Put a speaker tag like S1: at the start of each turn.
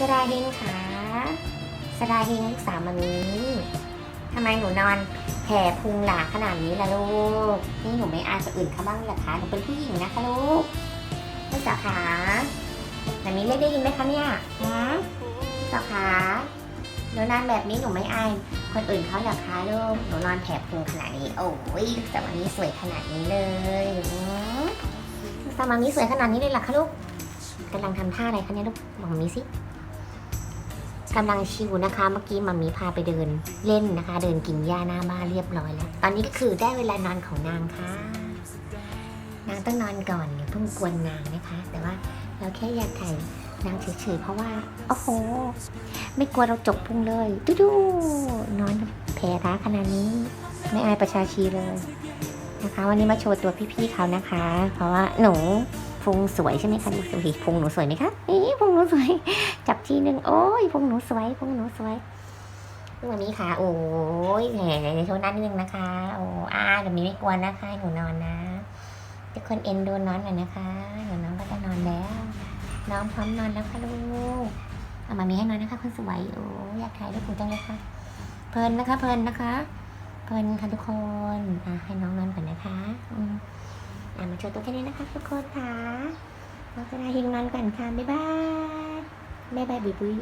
S1: สดาเฮงค่ะสดาเฮงลูกสาวมามีทำไมหนูนอนแผ่พุงหลาขนาดนี้ล่ะลูก นี่หนูไม่อายคนอื่นเขาบ้างเหรอคะ หนูเป็นผู้หญิงนะคะลูก ลูกสาวขาแบบนี้เรียกได้ยินไหมคะเนี่ยฮะลูกสาวขาหนูนอนแบบนี้หนูไม่อายคนอื่นเขาเหรอคะลูก หนูนอนแผ่พุงขนาดนี้ โอ้ยลูกสาวมามีสวยขนาดนี้เลยลูกสาวมามีสวยขนาดนี้เลยหรอคะลูกกำลังทำท่าอะไรคะเนี่ยลูกบอกมามีสิ กำลังชิวนะคะ เมื่อกี้มัมมี่พาไปเดินเล่นนะคะ เดินกินหญ้าหน้าบ้านเรียบร้อยแล้ว ตอนนี้ก็คือได้เวลานอนของนางค่ะ นางต้องนอนก่อนอย่าเพิ่งกวนนางนะคะ แต่ว่าเราแค่อยากถ่ายนางเฉยๆเพราะว่าโอ้โห ไม่กลัวเราจกพุงเลยดูดูนอนแผลร้าขนาดนี้ ไม่อายประชาชีเลยนะคะ วันนี้มาโชว์ตัวพี่ๆเขานะคะ เพราะว่าหนู พุงสวยใช่ไหมคะดูสิพุงหนูสวยไหมคะนี่พุงหนูสวย จับทีหนึ่งโอ้ยพุงหนูสวยพุงหนูสวยวันนี้ค่ะ โอ้ยแหมโชว์หน้านิดนึงนะคะ โอ้อาเดี๋ยวมีไม่กวนนะคะให้หนูนอนนะทุกคนเอ็นดูน้องหน่อยนะคะเดี๋ยวน้องก็จะนอนแล้ว น้องพร้อมนอนแล้วค่ะลูกเอามามีให้นอนนะคะคนสวยโอ้อยากถ่ายรูปคุณจังเลยค่ะ เพลินนะคะ เพลินนะคะ เพลินค่ะทุกคนอะให้น้องนอนก่อนนะคะอืม อะมาโชว์ตัวแค่นี้นะคะทุกคนค่ะเราจะลาหิงนอนก่อนค่ะ บ๊ายบาย บ๊ายบายบุยบุย